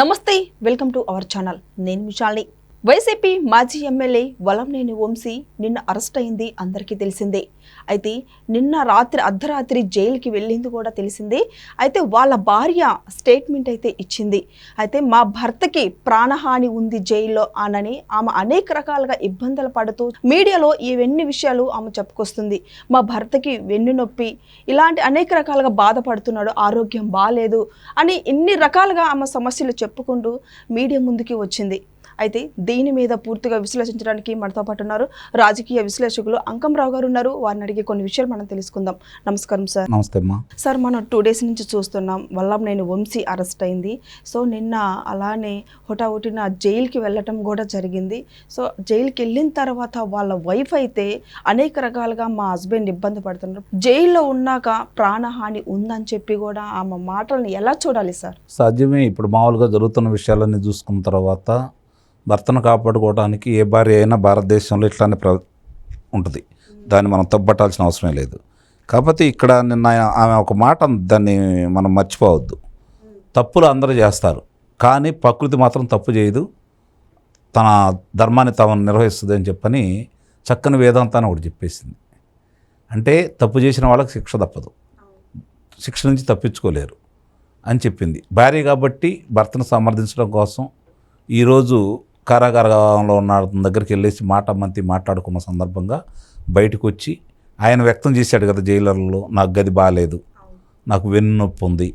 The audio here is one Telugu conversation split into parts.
నమస్తే వెల్కమ్ టు అవర్ ఛానల్. నేను విశాలి వైసీపీ మాజీ ఎమ్మెల్యే వలంనేని వంశీ నిన్న అరెస్ట్ అయింది అందరికీ తెలిసిందే. అయితే నిన్న రాత్రి అర్ధరాత్రి జైలుకి వెళ్ళింది కూడా తెలిసిందే. అయితే వాళ్ళ భార్య స్టేట్మెంట్ అయితే ఇచ్చింది. అయితే మా భర్తకి ప్రాణహాని ఉంది జైల్లో అనని ఆమె అనేక రకాలుగా ఇబ్బందులు పడుతూ మీడియాలో ఇవన్నీ విషయాలు ఆమె చెప్పుకొస్తుంది. మా భర్తకి వెన్ను నొప్పి ఇలాంటి అనేక రకాలుగా బాధపడుతున్నాడు ఆరోగ్యం బాగాలేదు అని ఇన్ని రకాలుగా ఆమె సమస్యలు చెప్పుకుంటూ మీడియా ముందుకి వచ్చింది. అయితే దీని మీద పూర్తిగా విశ్లేషించడానికి మనతో పాటు ఉన్నారు రాజకీయ విశ్లేషకులు అంకంరావు గారు ఉన్నారు. వారిని అడిగి కొన్ని విషయాలు మనం తెలుసుకుందాం. నమస్కారం సార్. నమస్తే అమ్మా. సార్ మనం టూ డేస్ నుంచి చూస్తున్నాం. వల్ల నేను వంశీ అరెస్ట్ అయింది. సో నిన్న అలానే హుటాహుటిన జైలుకి వెళ్ళటం కూడా జరిగింది. సో జైలుకి వెళ్ళిన తర్వాత వాళ్ళ వైఫ్ అయితే అనేక రకాలుగా మా హస్బెండ్ ఇబ్బంది పడుతున్నారు. జైల్లో ఉన్నాక ప్రాణహాని ఉందని చెప్పి కూడా ఆమె మాటల్ని ఎలా చూడాలి సార్? సాధ్యమే. ఇప్పుడు మామూలుగా జరుగుతున్న విషయాలన్నీ చూసుకున్న తర్వాత భర్తను కాపాడుకోవడానికి ఏ భార్య అయినా భారతదేశంలో ఇట్లానే ప్ర ఉంటుంది. దాన్ని మనం తప్పట్టాల్సిన అవసరం లేదు. కాకపోతే ఇక్కడ నిన్న ఆమె ఒక మాట దాన్ని మనం మర్చిపోవద్దు. తప్పులు అందరూ చేస్తారు. కానీ ప్రకృతి మాత్రం తప్పు చేయదు. తన ధర్మాన్ని తాను నిర్వహిస్తుంది అని చెప్పని చక్కని వేదాంతాన్ని ఒకటి చెప్పేసింది. అంటే తప్పు చేసిన వాళ్ళకి శిక్ష తప్పదు. శిక్ష నుంచి తప్పించుకోలేరు అని చెప్పింది. భార్య కాబట్టి భర్తను సమర్థించడం కోసం ఈరోజు కారాగారంలో ఉన్న అతని దగ్గరికి వెళ్ళేసి మాట మంతి మాట్లాడుకున్న సందర్భంగా బయటకు వచ్చి ఆయన వ్యక్తం చేశాడు కదా జైలర్లో నాకు గది బాగాలేదు నాకు వెన్ను నొప్పి ఉంది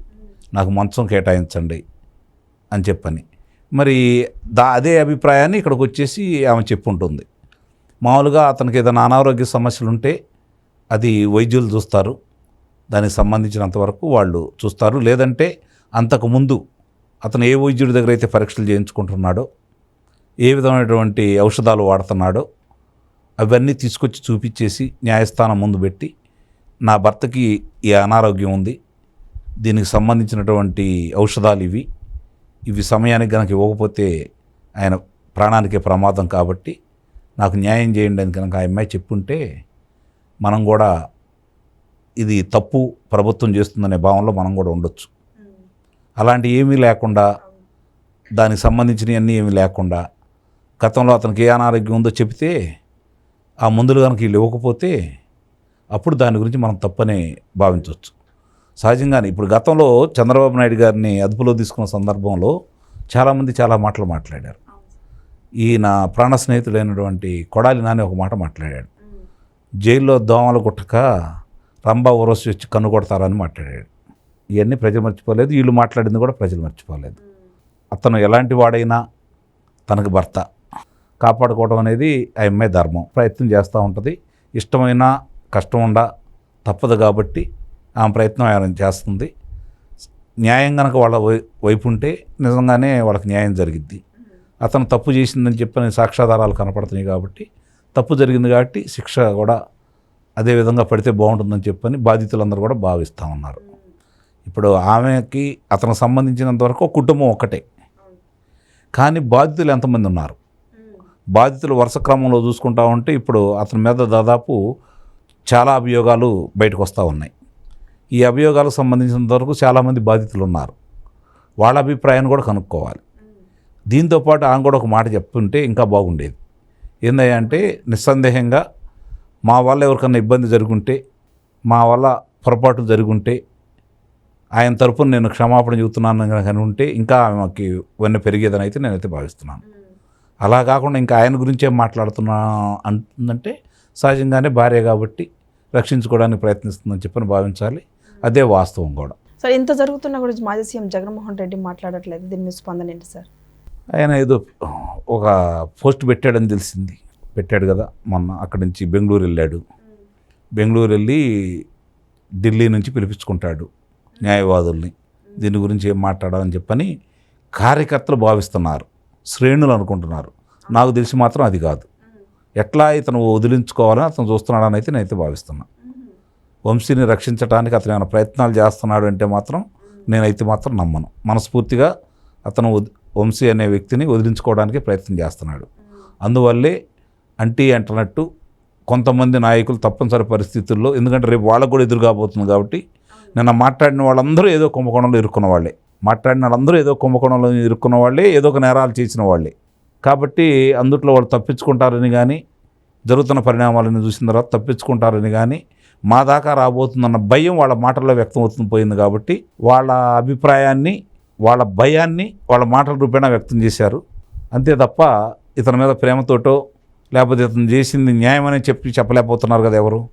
నాకు మంచం కేటాయించండి అని చెప్పని. మరి దా అదే అభిప్రాయాన్ని ఇక్కడికి వచ్చేసి ఆమె చెప్పుంటుంది. మామూలుగా అతనికి ఏదైనా అనారోగ్య సమస్యలు ఉంటే అది వైద్యులు చూస్తారు. దానికి సంబంధించినంతవరకు వాళ్ళు చూస్తారు. లేదంటే అంతకుముందు అతను ఏ వైద్యుడి దగ్గర అయితే పరీక్షలు చేయించుకుంటున్నాడో ఏ విధమైనటువంటి ఔషధాలు వాడుతున్నాడో అవన్నీ తీసుకొచ్చి చూపించేసి న్యాయస్థానం ముందు పెట్టి నా భర్తకి ఈ అనారోగ్యం ఉంది దీనికి సంబంధించినటువంటి ఔషధాలు ఇవి ఇవి సమయానికి కనుక ఇవ్వకపోతే ఆయన ప్రాణానికే ప్రమాదం కాబట్టి నాకు న్యాయం చేయండి అని కనుక ఆ అమ్మాయి చెప్పుంటే మనం కూడా ఇది తప్పు ప్రభుత్వం చేస్తుందనే భావనలో మనం కూడా ఉండొచ్చు. అలాంటి ఏమీ లేకుండా దానికి సంబంధించినవన్నీ ఏమీ లేకుండా గతంలో అతనికి ఏ అనారోగ్యం ఉందో చెబితే ఆ మందులు కనుక వీళ్ళు ఇవ్వకపోతే అప్పుడు దాని గురించి మనం తప్పని భావించవచ్చు. సహజంగానే ఇప్పుడు గతంలో చంద్రబాబు నాయుడు గారిని అదుపులో తీసుకున్న సందర్భంలో చాలామంది చాలా మాటలు మాట్లాడారు. ఈయన ప్రాణ స్నేహితుడైనటువంటి కొడాలి నాని ఒక మాట మాట్లాడాడు. జైల్లో దోమలు గుట్టక రంభా ఉరసి వచ్చి కన్ను కొడతారని మాట్లాడాడు. ఇవన్నీ ప్రజలు మర్చిపోలేదు. వీళ్ళు మాట్లాడింది కూడా ప్రజలు మర్చిపోలేదు. అతను ఎలాంటి వాడైనా తనకు భర్త. కాపాడుకోవడం అనేది ఆ అమ్మాయి ధర్మం. ప్రయత్నం చేస్తూ ఉంటుంది. ఇష్టమైన కష్టం ఉండ తప్పదు కాబట్టి ఆమె ప్రయత్నం ఆయన చేస్తుంది. న్యాయం కనుక వాళ్ళ వై- వైపు ఉంటే నిజంగానే వాళ్ళకి న్యాయం జరిగిద్ది. అతను తప్పు చేసిందని చెప్పని సాక్ష్యాధారాలు కనపడుతున్నాయి కాబట్టి తప్పు జరిగింది కాబట్టి శిక్ష కూడా అదే విధంగా పడితే బాగుంటుందని చెప్పని బాధితులందరూ కూడా భావిస్తూ ఉన్నారు. ఇప్పుడు ఆమెకి అతనికి సంబంధించినంత వరకు కుటుంబం ఒక్కటే. కానీ బాధితులు ఎంతమంది ఉన్నారు? బాధితులు వరుస క్రమంలో చూసుకుంటా ఉంటే ఇప్పుడు అతని మీద దాదాపు చాలా అభియోగాలు బయటకు వస్తూ ఉన్నాయి. ఈ అభియోగాలకు సంబంధించినంత వరకు చాలామంది బాధితులు ఉన్నారు. వాళ్ళ అభిప్రాయాన్ని కూడా కనుక్కోవాలి. దీంతోపాటు ఆమె కూడా ఒక మాట చెప్తుంటే ఇంకా బాగుండేది. ఏందంటే అంటే నిస్సందేహంగా మా వల్ల ఎవరికన్నా ఇబ్బంది జరుగుంటే మా వల్ల పొరపాటు జరుగుంటే ఆయన తరపున నేను క్షమాపణ చెబుతున్నాను కనుక ఉంటే ఇంకా ఆమెకి ఇవన్నీ పెరిగేదని అయితే నేనైతే భావిస్తున్నాను. అలా కాకుండా ఇంకా ఆయన గురించే మాట్లాడుతున్నా అంటుందంటే సహజంగానే భార్య కాబట్టి రక్షించుకోవడానికి ప్రయత్నిస్తుందని చెప్పని భావించాలి. అదే వాస్తవం కూడా. సార్ ఇంత జరుగుతున్నా కూడా మాజీ సీఎం జగన్మోహన్ రెడ్డి మాట్లాడట్లేదు. దీని మీద స్పందన ఏంటి సార్? ఆయన ఏదో ఒక పోస్ట్ పెట్టాడని తెలిసింది. పెట్టాడు కదా మొన్న అక్కడి నుంచి బెంగళూరు వెళ్ళాడు. బెంగళూరు వెళ్ళి ఢిల్లీ నుంచి పిలిపించుకుంటాడు న్యాయవాదుల్ని. దీని గురించి ఏం మాట్లాడాలని చెప్పని కార్యకర్తలు భావిస్తున్నారు. శ్రేణులు అనుకుంటున్నారు. నాకు తెలిసి మాత్రం అది కాదు. ఎట్లా ఇతను వదిలించుకోవాలని అతను చూస్తున్నాడని అయితే నేనైతే భావిస్తున్నా. వంశీని రక్షించడానికి అతను ఏమైనా ప్రయత్నాలు చేస్తున్నాడు అంటే మాత్రం నేనైతే మాత్రం నమ్మను. మనస్ఫూర్తిగా అతను వంశీ అనే వ్యక్తిని వదిలించుకోవడానికి ప్రయత్నం చేస్తున్నాడు. అందువల్లే అంటీ అంటున్నట్టు కొంతమంది నాయకులు తప్పనిసరి పరిస్థితుల్లో ఎందుకంటే రేపు వాళ్ళకు కూడా ఎదురు కాబోతుంది కాబట్టి నిన్న మాట్లాడిన వాళ్ళందరూ ఏదో కుంభకోణంలో ఇరుక్కున్న వాళ్ళే. మాట్లాడిన వాళ్ళందరూ ఏదో కుంభకోణంలో ఇరుక్కున్న వాళ్ళే ఏదో ఒక నేరాలు చేసిన వాళ్ళే. కాబట్టి అందుట్లో వాళ్ళు తప్పించుకుంటారని కానీ జరుగుతున్న పరిణామాలను చూసిన తర్వాత తప్పించుకుంటారని కానీ మా దాకా రాబోతుందన్న భయం వాళ్ళ మాటల్లో వ్యక్తం అవుతుంది పోయింది కాబట్టి వాళ్ళ అభిప్రాయాన్ని వాళ్ళ భయాన్ని వాళ్ళ మాటల రూపేణా వ్యక్తం చేశారు. అంతే తప్ప ఇతని మీద ప్రేమతోటో లేకపోతే ఇతను చేసింది న్యాయమని చెప్పి చెప్పలేకపోతున్నారు కదా ఎవరు?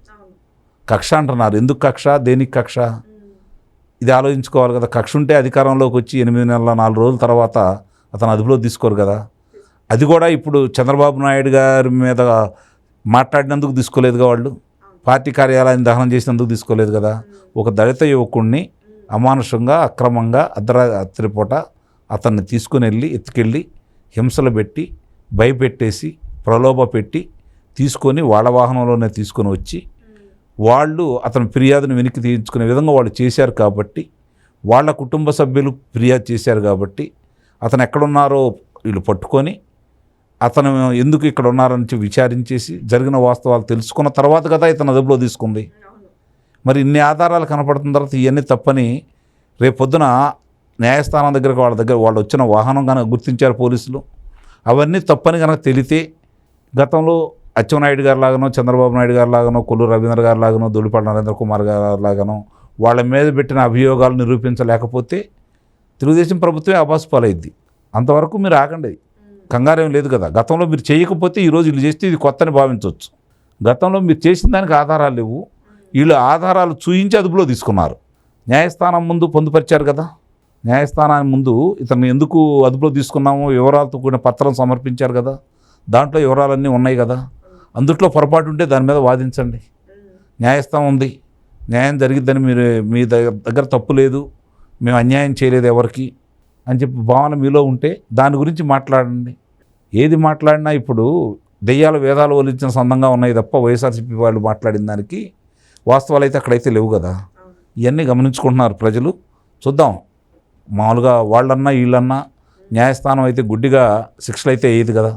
కక్ష అంటున్నారు. ఎందుకు కక్ష? దేనికి కక్ష? ఇది ఆలోచించుకోవాలి కదా. కక్ష ఉంటే అధికారంలోకి వచ్చి ఎనిమిది నెలల నాలుగు రోజుల తర్వాత అతను అదుపులో తీసుకోరు కదా. అది కూడా ఇప్పుడు చంద్రబాబు నాయుడు గారి మీద మాట్లాడినందుకు తీసుకోలేదుగా వాళ్ళు. పార్టీ కార్యాలయాన్ని దహనం చేసినందుకు తీసుకోలేదు కదా. ఒక దళిత యువకుడిని అమానుషంగా అక్రమంగా అర్ధరాత్రి పూట అతన్ని తీసుకుని వెళ్ళి ఎత్తుకెళ్ళి హింసలు పెట్టి భయపెట్టేసి ప్రలోభ పెట్టి తీసుకొని వాళ్ళ వాహనంలోనే తీసుకొని వచ్చి వాళ్ళు అతని ఫిర్యాదును వెనక్కి తీయించుకునే విధంగా వాళ్ళు చేశారు కాబట్టి వాళ్ళ కుటుంబ సభ్యులు ఫిర్యాదు చేశారు కాబట్టి అతను ఎక్కడున్నారో వీళ్ళు పట్టుకొని అతను ఎందుకు ఇక్కడ ఉన్నారని విచారించేసి జరిగిన వాస్తవాలు తెలుసుకున్న తర్వాత కదా ఇతను అదుపులో తీసుకుంది. మరి ఇన్ని ఆధారాలు కనపడుతున్న తర్వాత ఇవన్నీ తప్పని రేపొద్దున న్యాయస్థానం దగ్గరకు వాళ్ళ దగ్గర వాళ్ళు వచ్చిన వాహనం కనుక గుర్తించారు పోలీసులు. అవన్నీ తప్పని కనుక తెలితే గతంలో అచ్చెన్నాయుడు గారి లాగానో చంద్రబాబు నాయుడు గారి లాగానో కొల్లు రవీంద్ర గారి లాగానో దొడిపాటి నరేంద్ర కుమార్ గారి లాగానో వాళ్ళ మీద పెట్టిన అభియోగాలు నిరూపించలేకపోతే తెలుగుదేశం ప్రభుత్వమే అబాసు పాలైద్ది. అంతవరకు మీరు ఆగండి. కంగారేం లేదు కదా. గతంలో మీరు చేయకపోతే ఈరోజు వీళ్ళు చేస్తే ఇది కొత్తని భావించవచ్చు. గతంలో మీరు చేసిన దానికి ఆధారాలు లేవు. వీళ్ళు ఆధారాలు చూయించి అదుపులో తీసుకున్నారు. న్యాయస్థానం ముందు పొందుపరిచారు కదా. న్యాయస్థానాన్ని ముందు ఇతను ఎందుకు అదుపులో తీసుకున్నామో వివరాలతో కూడిన పత్రం సమర్పించారు కదా. దాంట్లో వివరాలన్నీ ఉన్నాయి కదా. అందుట్లో పొరపాటు ఉంటే దాని మీద వాదించండి. న్యాయస్థానం ఉంది. న్యాయం జరిగిద్దని మీరు మీ దగ్గర దగ్గర తప్పు లేదు. మేము అన్యాయం చేయలేదు ఎవరికి అని చెప్పి భావన మీలో ఉంటే దాని గురించి మాట్లాడండి. ఏది మాట్లాడినా ఇప్పుడు దెయ్యాలు వేదాలు వలించిన సందంగా ఉన్నాయి తప్ప వైఎస్ఆర్సీపీ వాళ్ళు మాట్లాడిన దానికి వాస్తవాలు అయితే అక్కడైతే లేవు కదా. ఇవన్నీ గమనించుకుంటున్నారు ప్రజలు. చూద్దాం. మామూలుగా వాళ్ళన్నా వీళ్ళన్నా న్యాయస్థానం అయితే గుడ్డిగా శిక్షలు అయితే వేయదు కదా.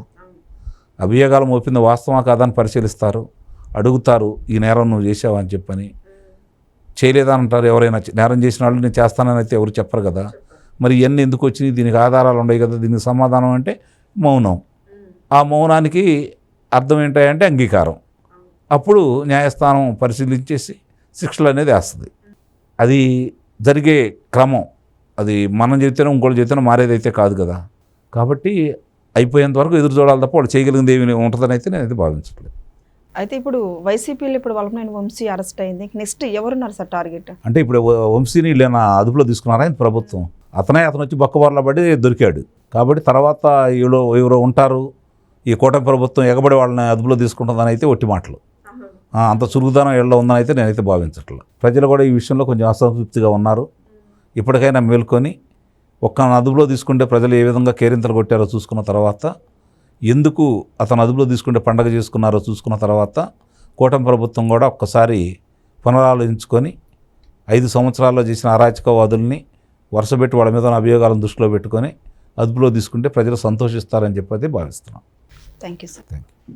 అభియోగాలు మోపింది వాస్తవా కాదని పరిశీలిస్తారు. అడుగుతారు ఈ నేరం నువ్వు చేసావు అని చెప్పని. చేయలేదని అంటారు ఎవరైనా. నేరం చేసిన వాళ్ళు నేను చేస్తానని అయితే ఎవరు చెప్పరు కదా. మరి ఇవన్నీ ఎందుకు వచ్చినాయి? దీనికి ఆధారాలు ఉన్నాయి కదా. దీనికి సమాధానం అంటే మౌనం. ఆ మౌనానికి అర్థం ఏంటంటే అంగీకారం. అప్పుడు న్యాయస్థానం పరిశీలించేసి శిక్షలు అనేది వేస్తుంది. అది జరిగే క్రమం. అది మనం చెబితేనే ఇంకోటి చెబితేనే మారేదైతే కాదు కదా. కాబట్టి అయిపోయేంత వరకు ఎదురు చూడాలి తప్ప వాళ్ళు చేయగలిగింది ఏమి ఉంటుందని అయితే నేనైతే భావించట్లేదు. అయితే ఇప్పుడు వైసీపీలో ఇప్పుడు వలమనేని వంశీ అరెస్ట్ అయింది. నెక్స్ట్ ఎవరున్నారు సార్ టార్గెట్? అంటే ఇప్పుడు వంశీని లేనా అదుపులో తీసుకున్నారా ప్రభుత్వం? అతనే అతను వచ్చి బొక్కబార్ల పడి దొరికాడు. కాబట్టి తర్వాత వీళ్ళు ఎవరో ఉంటారు. ఈ కూటమి ప్రభుత్వం ఎగబడి వాళ్ళని అదుపులో తీసుకుంటుందని అయితే ఒట్టి మాటలు. అంత చురుకుదనం వీళ్ళలో ఉందని అయితే నేనైతే భావించట్లేదు. ప్రజలు కూడా ఈ విషయంలో కొంచెం అసంతృప్తిగా ఉన్నారు. ఇప్పటికైనా మేల్కొని ఒక్క అదుపులో తీసుకుంటే ప్రజలు ఏ విధంగా కేరింతలు కొట్టారో చూసుకున్న తర్వాత ఎందుకు అతను అదుపులో తీసుకుంటే పండగ చేసుకున్నారో చూసుకున్న తర్వాత కూటమి ప్రభుత్వం కూడా ఒక్కసారి పునరాలోచించుకొని ఐదు సంవత్సరాల్లో చేసిన అరాచకవాదుల్ని వరుసపెట్టి వాళ్ళ మీద అభియోగాలను దృష్టిలో పెట్టుకొని అదుపులో తీసుకుంటే ప్రజలు సంతోషిస్తారని చెప్పి భావిస్తున్నాం. Thank you sir thank you